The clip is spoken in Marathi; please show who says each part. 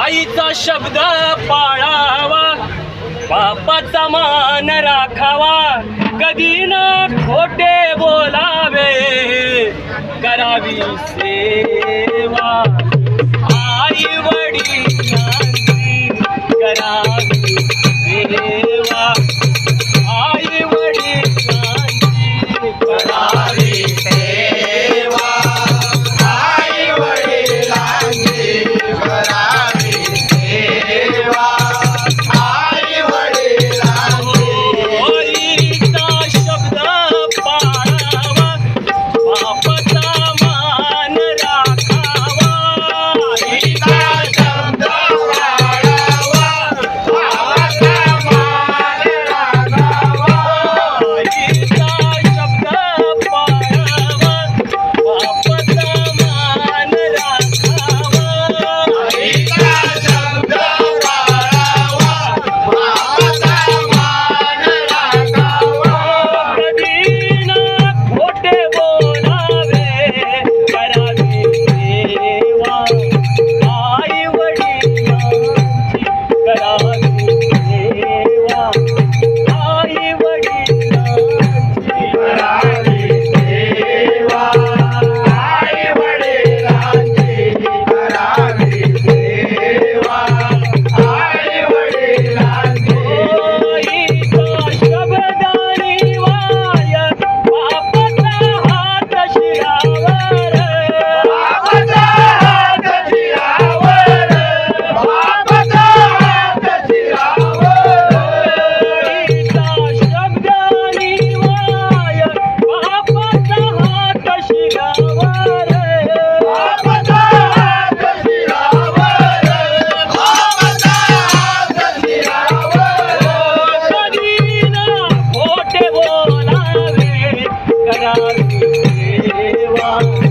Speaker 1: आईचा शब्द पाळावा बापाचा मान राखावा. कधी ना खोटे बोलावे करावी सेवा. आई वडील Bye.